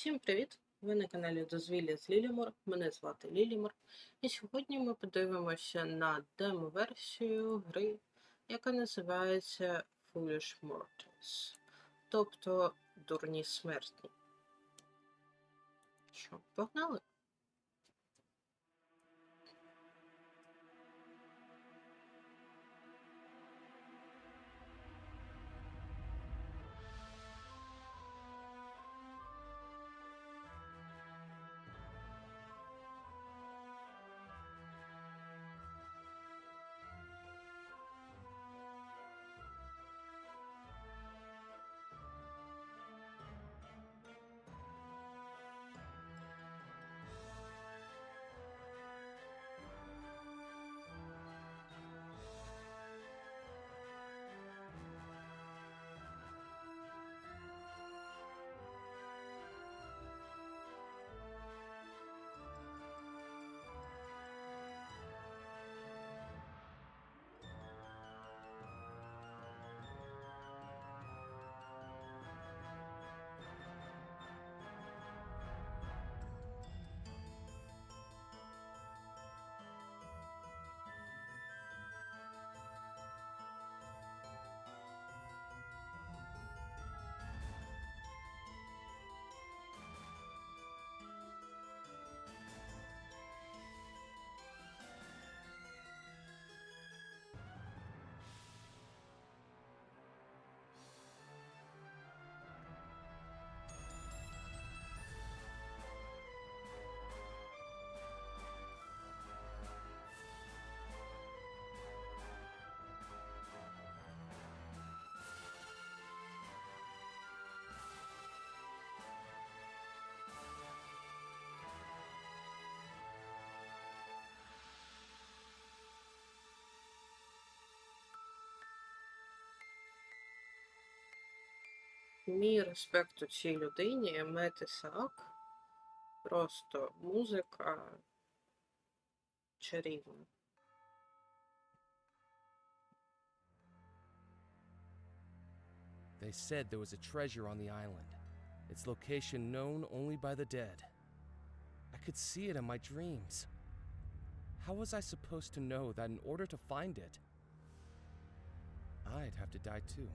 Всім привіт! Ви на каналі Дозвілля з Лілімор. Мене звати Лілімор. І сьогодні ми подивимося на демо-версію гри, яка називається Foolish Mortals, тобто Дурні смертні. Що, погнали? Мій респект у цій людині Мет Ісаак. Просто музика чарівна. They said there was a treasure on the island, its location known only by the dead. I could see it in my dreams. How was I supposed to know that in order to find it, I'd have to die too?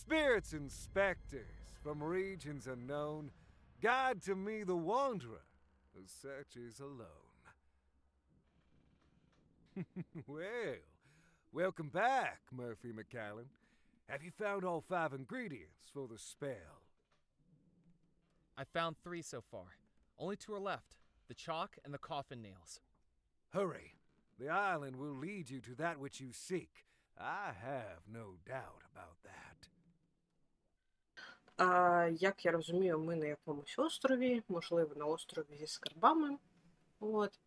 Spirits and spectres from regions unknown, guide to me the wanderer who searches alone. well, welcome back, Murphy McCallan. Have you found all five ingredients for the spell? I found three so far. Only two are left the chalk and the coffin nails. Hurry. The island will lead you to that which you seek. I have no doubt about that. Як я розумію, ми на якомусь острові, можливо, на острові зі скарбами. От.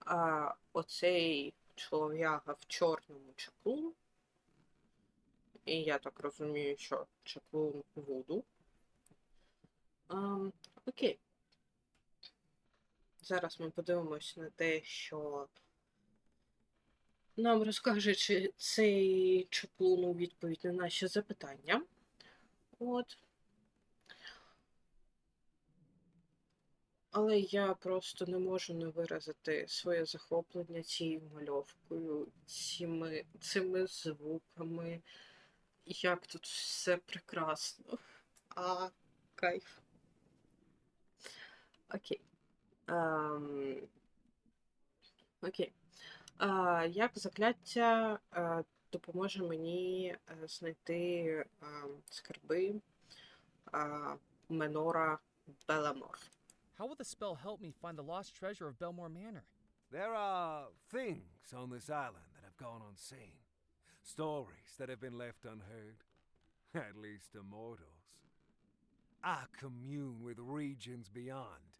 А, оцей чолов'яга в чорному чаклун. І я так розумію, що чаклун Вуду. А, окей. Зараз ми подивимось на те, що нам розкаже чи цей чаклун у відповідь на наші запитання. От. Але я просто не можу не виразити своє захоплення цією мальовкою, цими, цими звуками. Як тут все прекрасно. А, кайф. Окей. Ем... Окей. А, як закляття е, допоможе мені е, знайти е, скарби е, Менора Беламор. How will the spell help me find the lost treasure of Belmore Manor? There are things on this island that have gone unseen, stories that have been left unheard, at least to mortals. I commune with regions beyond.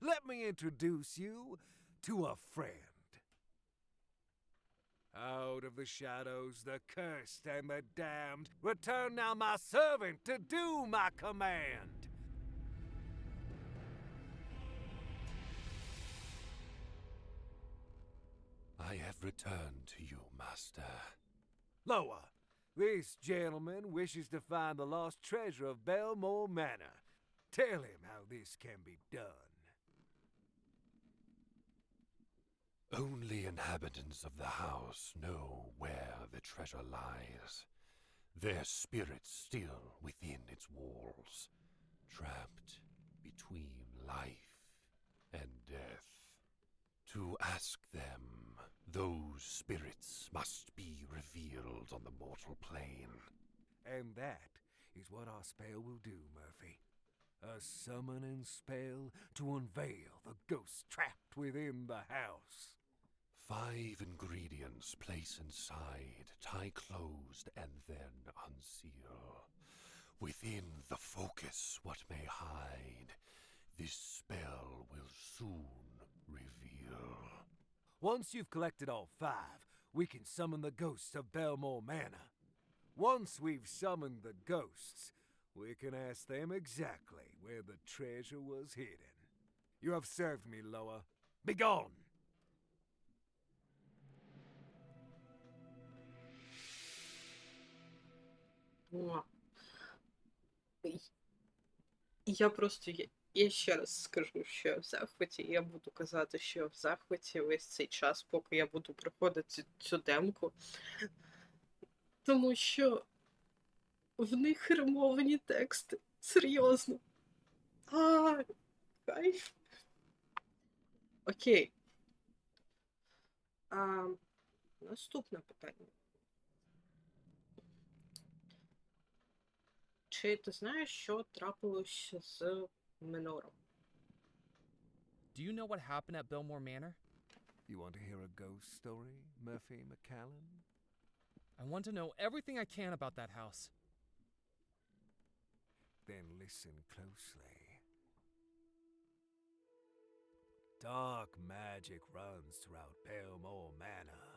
Let me introduce you to a friend. Out of the shadows, the cursed and the damned, return now my servant to do my command. I have returned to you, Master. Loa, this gentleman wishes to find the lost treasure of Belmore Manor. Tell him how this can be done. Only inhabitants of the house know where the treasure lies. Their spirits still within its walls, trapped between life and death. To ask them, those spirits must be revealed on the mortal plane. And that is what our spell will do, Murphy. A summoning spell to unveil the ghost trapped within the house. Five ingredients place inside, tie closed, and then unseal. Within the focus what may hide, this spell will soon reveal Once you've collected all five, we can summon the ghosts of Belmore Manor. Once we've summoned the ghosts, we can ask them exactly where the treasure was hidden. You have served me, Loa. Begone! Муа. І- Я просто я, ще раз скажу, що я в захваті. і Я буду казати, що я в захваті весь цей час, поки я буду проходити цю демку. Тому що в них римовані тексти. Серйозно. А, кайф. Окей. А, наступне питання. Чи ти знаєш, що трапилося з Minorum. Do you know what happened at Belmore Manor? You want to hear a ghost story, Murphy McCallum? I want to know everything I can about that house. Then listen closely. Dark magic runs throughout Belmore Manor.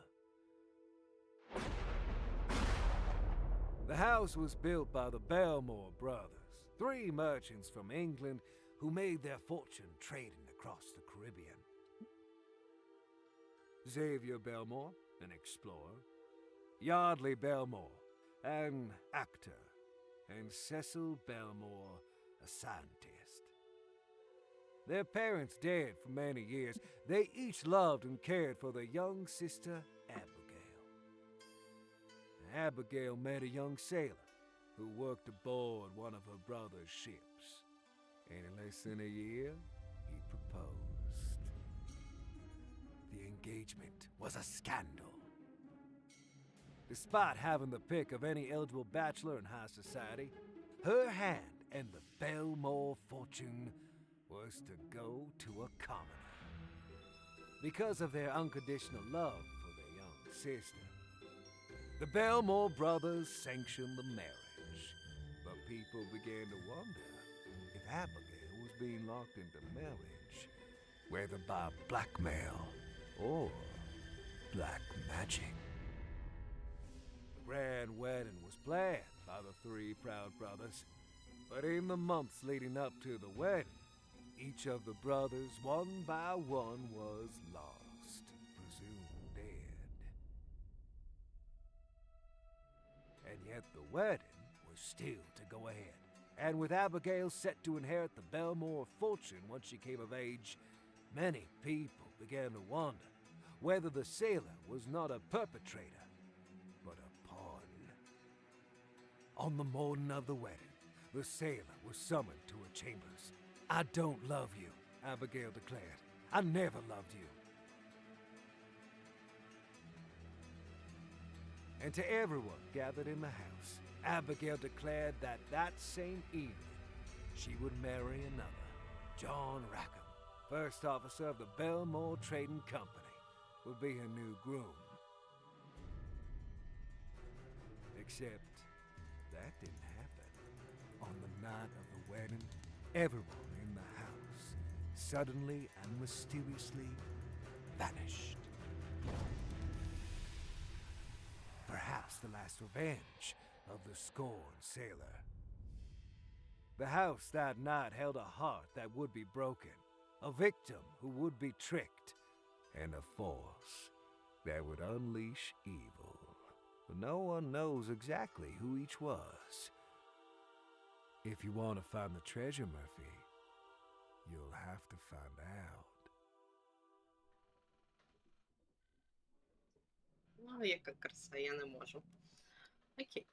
The house was built by the Belmore brothers three merchants from England who made their fortune trading across the Caribbean. Xavier Belmore, an explorer, Yardley Belmore, an actor, and Cecil Belmore, a scientist. Their parents dead for many years, they each loved and cared for their young sister, Abigail. Abigail met a young sailor who worked aboard one of her brother's ships. And in less than a year, he proposed. The engagement was a scandal. Despite having the pick of any eligible bachelor in high society, her hand and the Belmore fortune was to go to a commoner. Because of their unconditional love for their young sister, the Belmore brothers sanctioned the marriage. People began to wonder if Abigail was being locked into marriage, whether by blackmail or black magic. The grand wedding was planned by the three proud brothers, but in the months leading up to the wedding, each of the brothers, one by one, was lost, presumed dead. And yet the wedding was still go ahead. And with Abigail set to inherit the Belmore fortune once she came of age, many people began to wonder whether the sailor was not a perpetrator, but a pawn. On the morning of the wedding, the sailor was summoned to her chambers. I don't love you, Abigail declared. I never loved you. And to everyone gathered in the house, Abigail declared that that same evening she would marry another, John Rackham, first officer of the Belmore Trading Company, would be her new groom. Except that didn't happen. On the night of the wedding, everyone in the house suddenly and mysteriously vanished. perhaps the last revenge of the scorned sailor. The house that night held a heart that would be broken, a victim who would be tricked, and a force that would unleash evil. But no one knows exactly who each was. If you want to find the treasure, Murphy, you'll have to find out. Ну, яка краса, я не можу. Окей.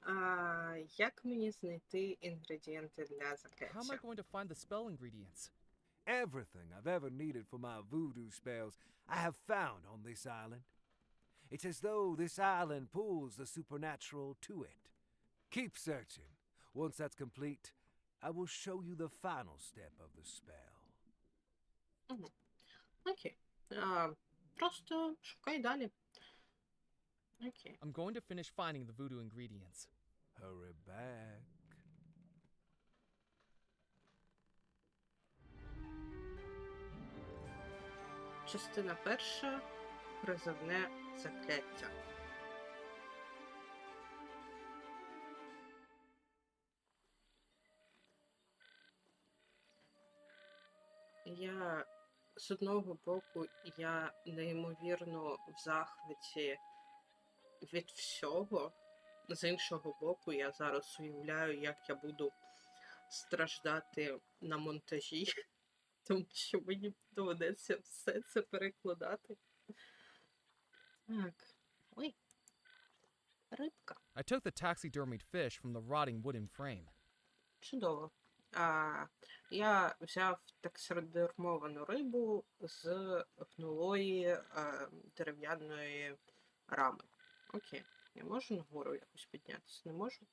А, як мені знайти інгредієнти для How am I закляття? going to find the spell ingredients? Everything I've ever needed for my voodoo spells, I have found on this island. It's as though this island pulls the supernatural to it. Keep searching. Once that's complete, I will show you the final step of the spell. Окей. А, просто шукай далі. Окей. I'm going to finish finding the voodoo ingredients. Hurry back. Частина перша. Призовне закляття. Я з одного боку я неймовірно в захваті від всього. З іншого боку, я зараз уявляю, як я буду страждати на монтажі, тому що мені доведеться все це перекладати. Так. Ой. Рибка. I took the taxidermied fish from the rotting wooden frame. Чудово. А, я взяв таксидермовану рибу з гнулої а, дерев'яної рами. Окей. Я можу нагору якось піднятися? Не можу?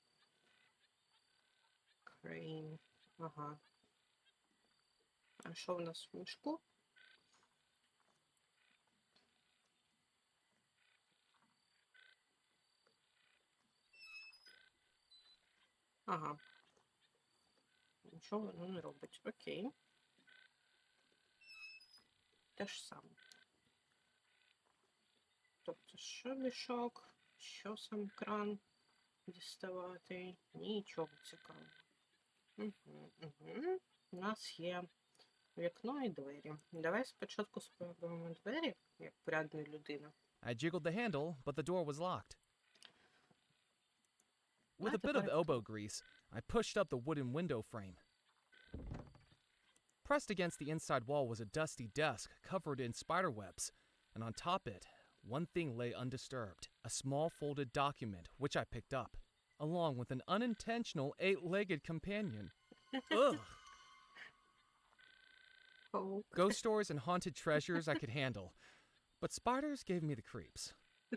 Крейн. Ага. А що в нас в мішку? Ага. Нічого воно не робить. Окей. Те ж саме. Тобто, що мішок, що сам кран діставати, нічого цікавого. Угу, угу. У нас є вікно і двері. Давай спочатку спробуємо двері, як порядна людина. I jiggled the handle, but the door was locked. With a What bit of the- elbow grease, I pushed up the wooden window frame. Pressed against the inside wall was a dusty desk covered in spider webs, and on top it, one thing lay undisturbed a small folded document which I picked up, along with an unintentional eight legged companion. Ugh! Оу. Ghost stories and haunted treasures I could handle, but spiders gave me the creeps.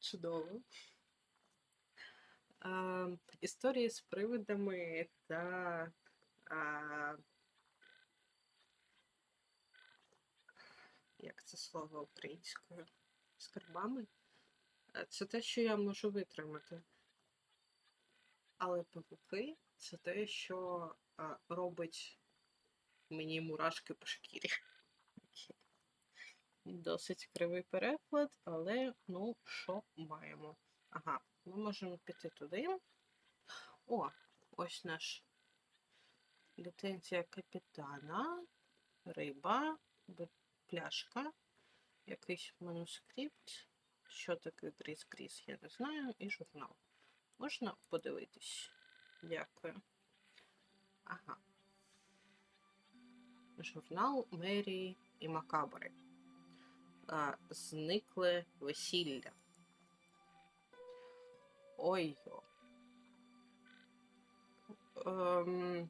Чудово. А, історії з привидами та а, як це слово українською? Скарбами? Е, Це те, що я можу витримати. Але ПВП це те, що робить мені мурашки по шкірі. Досить кривий переклад, але ну, що маємо? Ага, ми можемо піти туди. О, ось наш ліцензія капітана, риба, пляшка, якийсь манускрипт. Що таке Гріс Гріс, я не знаю, і журнал. Можна подивитись? Дякую. Ага. Журнал Мері і Макабри. А, зникле весілля. Ой. Ем,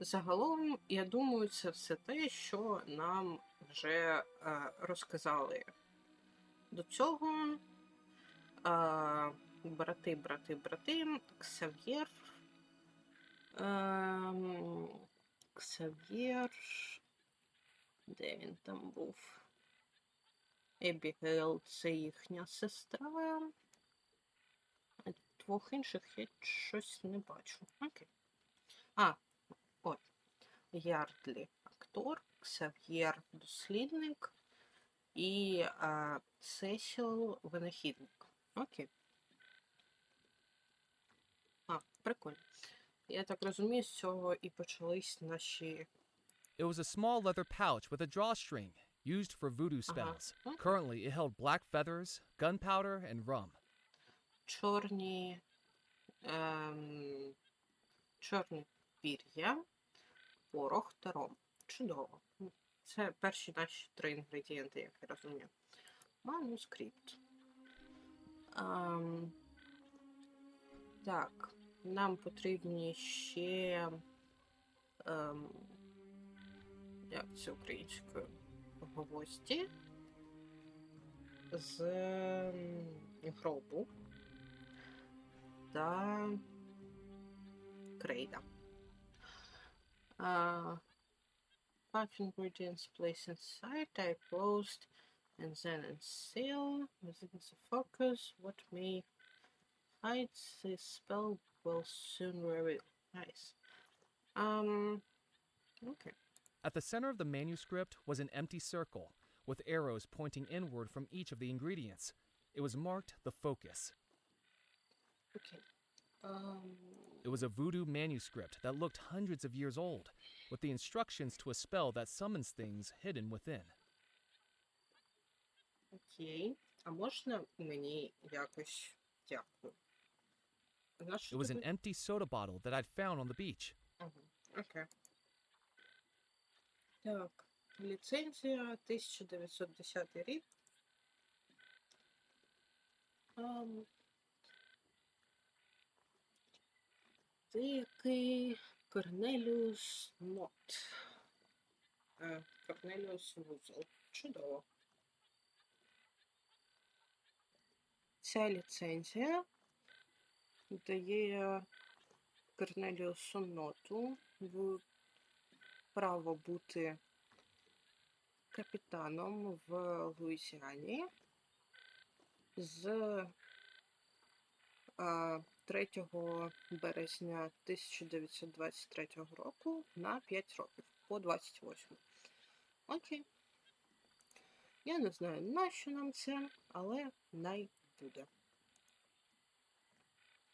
загалом, я думаю, це все те, що нам вже е, розказали до цього. Е, брати, брати, брати, Ксав'єр. Ем, Ксав'єр. Де він там був? Ебігейл це їхня сестра. Двох інших я щось не бачу. Окей. А, от. Ярдлі актор, Ксав'єр дослідник, і а, Сесіл винахідник. Окей. А, прикольно. Я так розумію, з цього і почались наші. It was a small leather pouch with a drawstring, used for voodoo spells. okay. Currently, it held black feathers, gunpowder, and rum. чорні, ем, чорні пір'я, порох та ром. Чудово. Це перші наші три інгредієнти, як я розумію. Манускрипт. Ем, так, нам потрібні ще. Ем, як це українською? Гвозді з ем, гробу та крейда. Five ingredients placed inside, I closed and then within the focus. What may hide this spell will soon reveal. Nice. Um, okay. At the center of the manuscript was an empty circle, with arrows pointing inward from each of the ingredients. It was marked the focus. Okay. Um, It was a voodoo manuscript that looked hundreds of years old, with the instructions to a spell that summons things hidden within. окей. А можна мені якось дякую? Нащо It was an тобі- empty soda bottle that I'd found on the beach. Ага, окей. Так, ліцензія 1910 рік. Ам, Деякий Корнеліус Нот. Е, Корнеліус Вузол. Чудово. Ця ліцензія дає Корнеліусу Ноту в право бути капітаном в Луїзіані з а, 3 березня 1923 року на 5 років по 28. Окей. Я не знаю, нащо нам це, але най буде.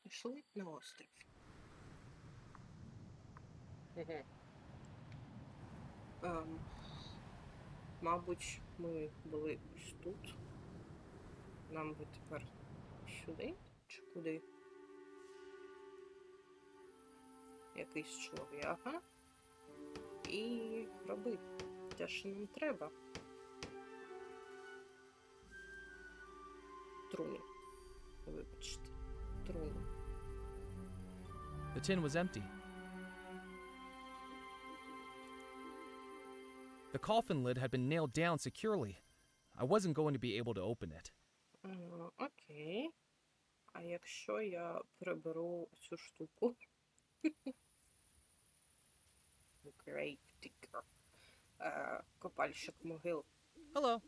Пішли на острів. Ем, мабуть, ми були ось тут. Нам би тепер сюди чи куди? Якийсь чолов'яга. І роби те, що нам треба. Труни. Вибачте. Труни. The tin was empty. The coffin lid had been nailed down securely. I wasn't going to be able to open it. Е, Окей. А якщо я приберу цю штуку? Grave digger. Е, Копальщик могил. Hello.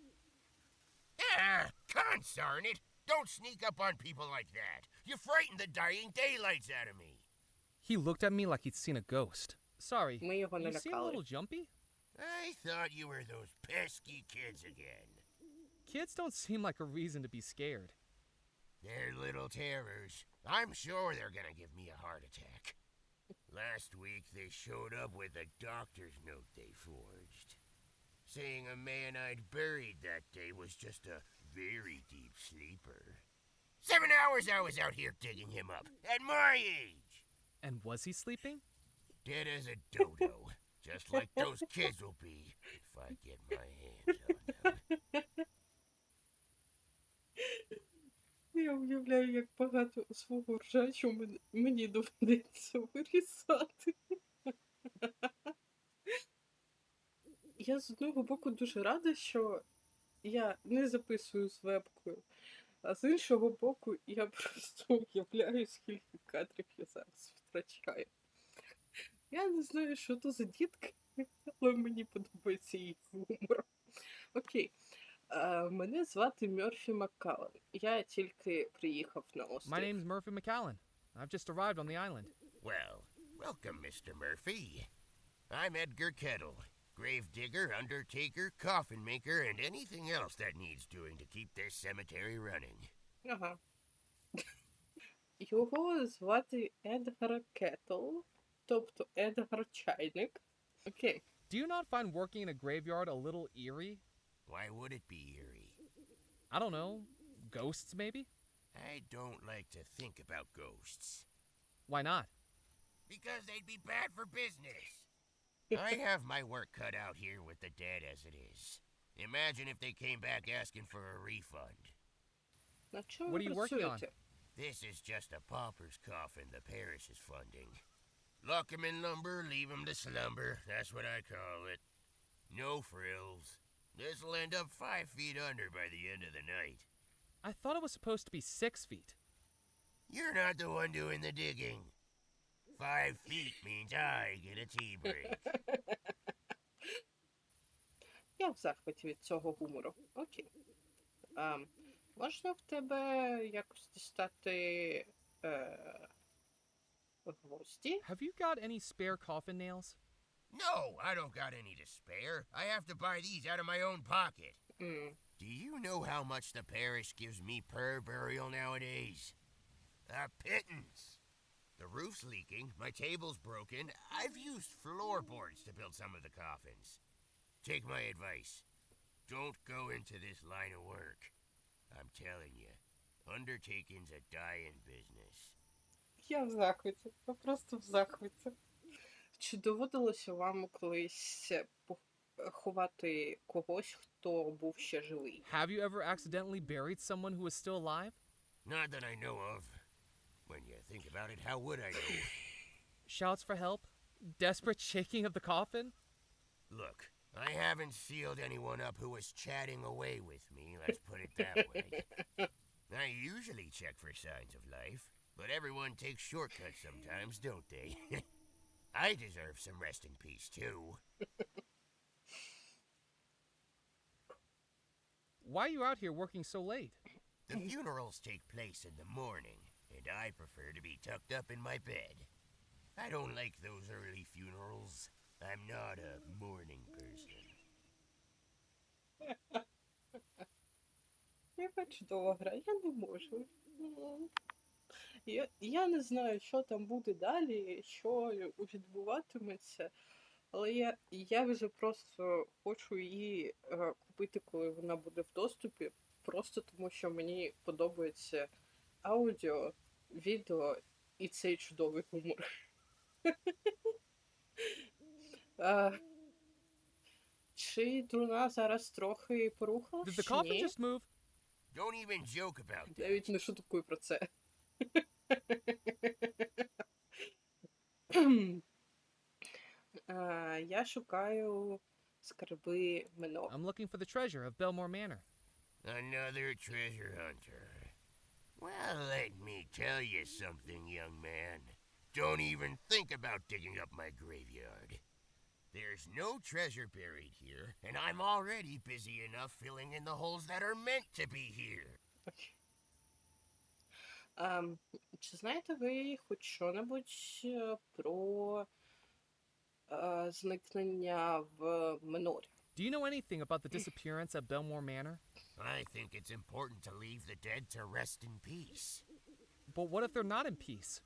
Ah, consarn it! Don't sneak up on people like that. You frighten the dying daylights out of me. He looked at me like he'd seen a ghost. Sorry. Ми його не You seem a лякали. little jumpy. I thought you were those pesky kids again. Kids don't seem like a reason to be scared. They're little terrors. I'm sure they're gonna give me a heart attack. Last week they showed up with a doctor's note they forged. Saying a man I'd buried that day was just a very deep sleeper. Seven hours I was out here digging him up, at my age! And was he sleeping? Dead as a dodo, just like those kids will be if I get my hands on them. Я уявляю, як багато свого ржачу мені доведеться вирізати. Я з одного боку дуже рада, що я не записую з вебкою, а з іншого боку, я просто уявляю, скільки кадрів я зараз втрачаю. Я не знаю, що то за дітки, але мені подобається їх гумор. Окей. Е, Мене звати Мерфі Маккален. Я тільки приїхав на острів. My name's Murphy McAllen. I've just arrived on the island. Well, welcome, Mr. Murphy. I'm Edgar Kettle, Gravedigger, undertaker, coffin maker, and anything else that needs doing to keep this cemetery running. Ага. Його звати Едгар Кетл, тобто Едгар Чайник. Окей. Do you not find working in a graveyard a little eerie? Why would it be eerie? I don't know. Ghosts, maybe? I don't like to think about ghosts. Why not? Because they'd be bad for business. I have my work cut out here with the dead as it is. Imagine if they came back asking for a refund. What are you working on? This is just a pauper's coffin the parish is funding. Lock 'em in lumber, leave 'em to slumber. That's what I call it. No frills. This'll end up five feet under by the end of the night. I thought it was supposed to be six feet. You're not the one doing the digging. Five feet means I get a tea break. Я в захваті від цього гумору. Окей. А, можна в тебе якось дістати е, гвозді? Have you got any spare coffin nails? no, I don't got any to spare. I have to buy these out of my own pocket. М, Do you know how much the parish gives me per burial nowadays? A pittance. The roof's leaking, my table's broken. I've used floorboards to build some of the coffins. Take my advice. Don't go into this line of work. I'm telling you, undertaking's a dying business. Я в захваті. Я просто в захваті. Чи доводилося вам колись е, пох- ховати когось, хто був ще живий? Have you ever accidentally buried someone who is still alive? Not that I know of. When you think about it, how would I know? Shouts for help? Desperate shaking of the coffin? Look, I haven't sealed anyone up who was chatting away with me, let's put it that way. I usually check for signs of life, but everyone takes shortcuts sometimes, don't they? I deserve some rest in peace, too. Why are you out here working so late? The funerals take place in the morning, and I prefer to be tucked up in my bed. I don't like those early funerals. I'm not a morning person. Яка чудова гра, я не можу. Я, я не знаю, що там буде далі, що відбуватиметься, але я, я вже просто хочу її е, купити, коли вона буде в доступі, просто тому що мені подобається аудіо, відео і цей чудовий гумор. Чи Друна зараз трохи порухалась? Did the чи coffin just move? Don't even joke about that. Навіть не шуткую про це. Е, Я шукаю скарби Минор. I'm looking for the treasure of Belmore Manor. Another treasure hunter. Well, let me tell you something, young man. Don't even think about digging up my graveyard. There's no treasure buried here, and I'm already busy enough filling in the holes that are meant to be here. Ем, Чи знаєте ви хоч що-небудь е, про е, зникнення в Минорі? Do you know anything about the disappearance at Belmore Manor? I think it's important to leave the dead to rest in peace. But what if they're not in peace?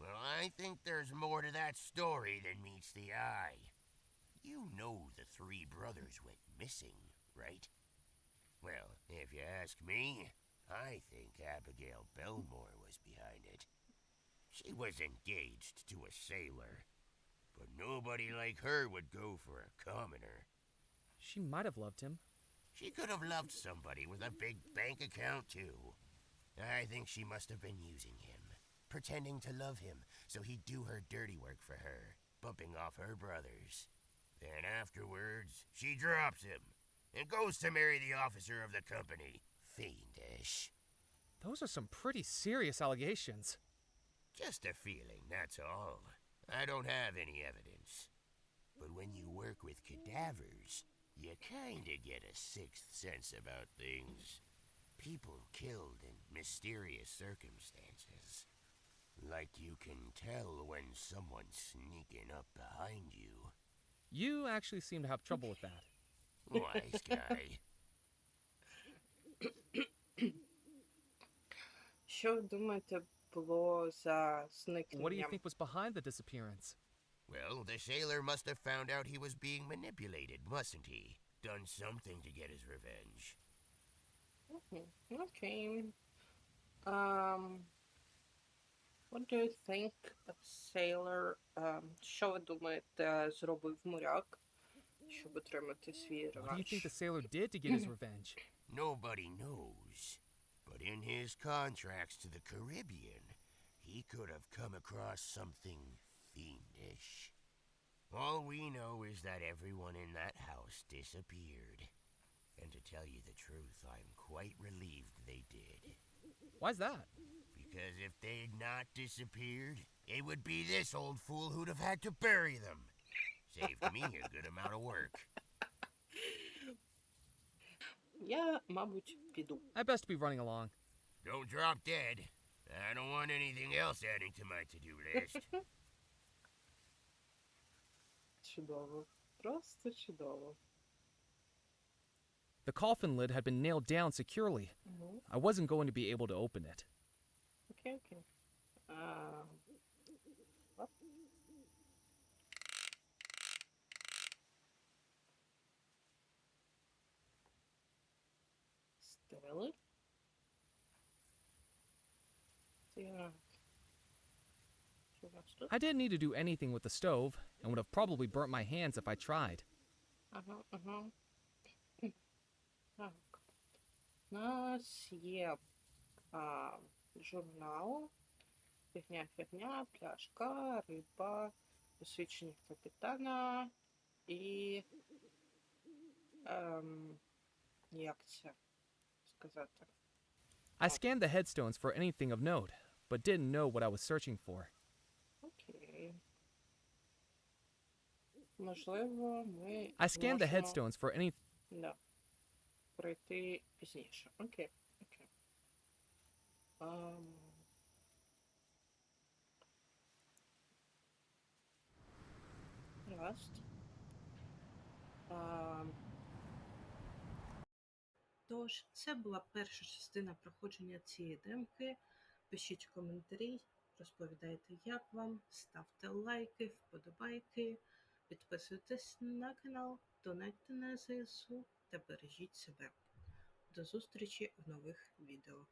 Well, I think there's more to that story than meets the eye. You know the three brothers went missing, right? Well, if you ask me, I think Abigail Belmore was behind it. She was engaged to a sailor, but nobody like her would go for a commoner. She might have loved him. She could have loved somebody with a big bank account, too. I think she must have been using him, pretending to love him so he'd do her dirty work for her, bumping off her brothers. Then afterwards, she drops him and goes to marry the officer of the company. Fiendish. Those are some pretty serious allegations. Just a feeling, that's all. I don't have any evidence. But when you work with cadavers, you kinda get a sixth sense about things. People killed in mysterious circumstances. Like you can tell when someone's sneaking up behind you. You actually seem to have trouble with that. Wise guy. Що ви думаєте було за зникненням? What do you think was behind the disappearance? Well, the sailor must have found out he was being manipulated, mustn't he? Done something to get his revenge. Мгм, Окей. Um, what do you think a sailor... Um, що ви думаєте, зробив моряк, щоб отримати свій What do you реванш? think the sailor did to get his revenge? Nobody knows. But in his contracts to the Caribbean, he could have come across something fiendish. All we know is that everyone in that house disappeared. And to tell you the truth, I'm quite relieved they did. Why's that? Because if they'd not disappeared, it would be this old fool who'd have had to bury them. Saved me a good amount of work. Я, мабуть, піду. I best be running along. Don't drop dead. I don't want anything else adding to my to-do list. Чудово. Просто чудово. The coffin lid had been nailed down securely. Угу. I wasn't going to be able to open it. Окей, окей. А, Стріли. Так. Що у нас тут? I didn't need to do anything with the stove, and would have probably burnt my hands if I tried. Ага, ага. Так. У нас є а, журнал. Фігня, фігня, пляшка, риба, посвідчення капітана і. Ем, як це сказати? I scanned the headstones for anything of note, but didn't know what I was searching for. Окей. Можливо, ми. I scanned the зможемо- headstones for any Да. Пройти пізніше. Окей. Окей. Ам... Гаразд. Ам... Тож, це була перша частина проходження цієї демки. Пишіть коментарі, розповідайте, як вам, ставте лайки, вподобайки, підписуйтесь на канал, донайте на ЗСУ та бережіть себе. До зустрічі в нових відео.